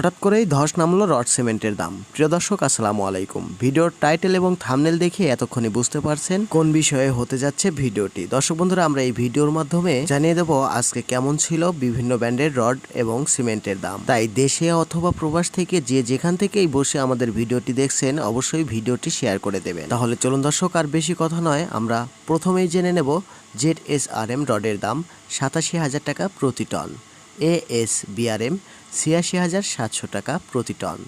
হঠাৎ করেই ধস নামলো রড সিমেন্টের দাম। প্রিয় দর্শক, আসসালামু আলাইকুম। ভিডিওর টাইটেল এবং থামনেল দেখে এতক্ষণে বুঝতে পারছেন কোন বিষয়ে হতে যাচ্ছে ভিডিওটি। দর্শক বন্ধুরা, আমরা এই ভিডিওর মাধ্যমে জানিয়ে দেব আজকে কেমন ছিল বিভিন্ন ব্র্যান্ডের রড এবং সিমেন্টের দাম। তাই দেশে অথবা প্রবাস থেকে যে যেখান থেকেই বসে আমাদের ভিডিওটি দেখছেন, অবশ্যই ভিডিওটি শেয়ার করে দেবেন। তাহলে চলুন দর্শক, আর বেশি কথা নয়, আমরা প্রথমেই জেনে নেব জেড এস আর এম রডের দাম সাতাশি হাজার টাকা প্রতি টন। এ এস বিআরএম ছিয়াশি হাজার সাতশো টাকা প্রতি টন।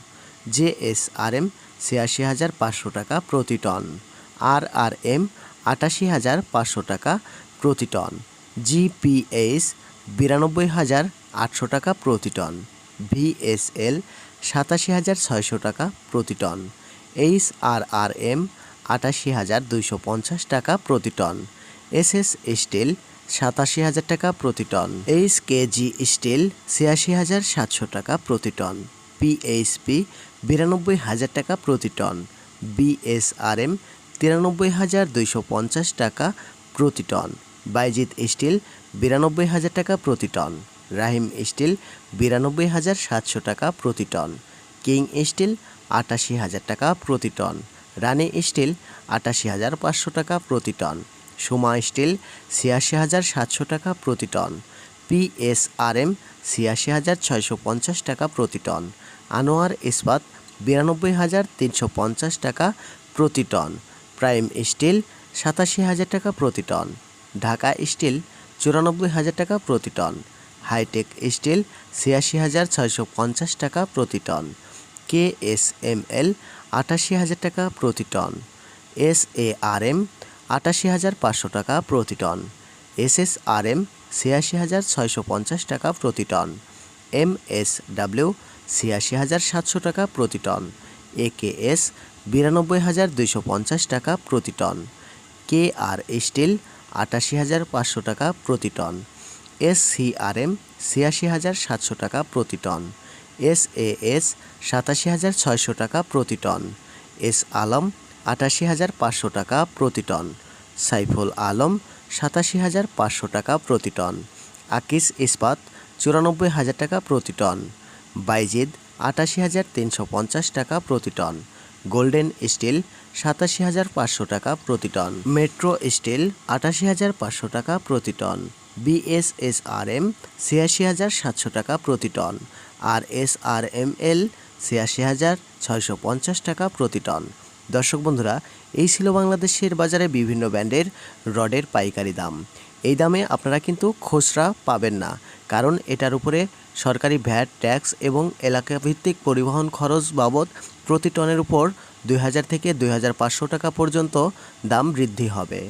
জে এস আর এম ছিয়াশি হাজার পাঁচশো টাকা প্রতি টন। আর আর এম আটাশি হাজার পাঁচশো টাকা প্রতি টন। জিপিএস বিরানব্বই হাজার আটশো টাকা প্রতি টন। ভিএসএল সাতাশি হাজার ছয়শো টাকা প্রতি ton. H R R M আটাশি হাজার দুইশো পঞ্চাশ টাকা প্রতি টন। এস এস স্টিল সাতাশি হাজার টাকা প্রতি টন। এইচ কেজি স্টিল ছিয়াশি হাজার সাতশো টাকা প্রতি টন। পিএইচপি বিরানব্বই হাজার টাকা প্রতি টন। বিএসআরএম তিরানব্বই হাজার দুইশো পঞ্চাশ টাকা প্রতি টন। বাইজিৎ স্টিল বিরানব্বই হাজার টাকা প্রতি টন। রাহিম স্টিল বিরানব্বই হাজার সাতশো টাকা প্রতি টন। কিং স্টিল আটাশি হাজার টাকা প্রতি টন। রানি স্টিল আটাশি হাজার পাঁচশো টাকা প্রতি টন। সুমা স্টিল ছিয়াশি হাজার সাতশো টাকা প্রতি টন পিএসআরএম ছিয়াশি হাজার ছয়শো পঞ্চাশ টাকা প্রতি টন আনোয়ার ইস্পাত বিরানব্বই হাজার তিনশো পঞ্চাশ টাকা প্রতি টন প্রাইম স্টিল সাতাশি হাজার টাকা প্রতি টন ঢাকা স্টিল চুরানব্বই হাজার টাকা প্রতি টন হাইটেক স্টিল ছিয়াশি হাজার ছয়শো পঞ্চাশ টাকা প্রতি ton K S M L আটাশি হাজার টাকা প্রতি ton S A R M আটাশি হাজার পাঁচশো টাকা প্রতি ton. S S R M ছিয়াশি হাজার ছয়শো পঞ্চাশ টাকা প্রতি টন। এম এস ডাব্লিউ ছিয়াশি হাজার সাতশো টাকা প্রতি টন। এ কে এস বিরানব্বই হাজার দুইশো পঞ্চাশ টাকা প্রতি টন। কে আর স্টিল আটাশি হাজার পাঁচশো টাকা প্রতি ton. S C R M ছিয়াশি হাজার সাতশো টাকা প্রতি টন। এস এ এস সাতাশি হাজার ছয়শো টাকা প্রতি টন। এস আলম আটাশি হাজার পাঁচশো টাকা প্রতি টন। সাইফুল আলম, সাতাশি হাজার পাঁচশো টাকা প্রতি টন। আকিস ইস্পাত, চুরানব্বই হাজার টাকা প্রতি টন। বাইজিদ, আটাশি হাজার তিনশো পঞ্চাশ টাকা প্রতি টন। গোল্ডেন স্টিল, সাতাশি হাজার পাঁচশো টাকা প্রতি টন। মেট্রো স্টিল, আটাশি হাজার পাঁচশো টাকা প্রতি টন। বিএসএসআরএম, ছিয়াশি হাজার সাতশো টাকা প্রতি ton. R S R M L ছিয়াশি হাজার ছয়শো পঞ্চাশ টাকা প্রতি টন। দর্শক বন্ধুরা, এই ছিল বাংলাদেশের বাজারে বিভিন্ন ব্র্যান্ডের রডের পাইকারি দাম। এই দামে আপনারা কিন্তু খুচরা পাবেন না, কারণ এটার উপরে সরকারি ভ্যাট, ট্যাক্স এবং এলাকাভিত্তিক পরিবহন খরচ বাবদ প্রতি টনের উপর দুই হাজার থেকে দুই হাজার পাঁচশো টাকা পর্যন্ত দাম বৃদ্ধি হবে।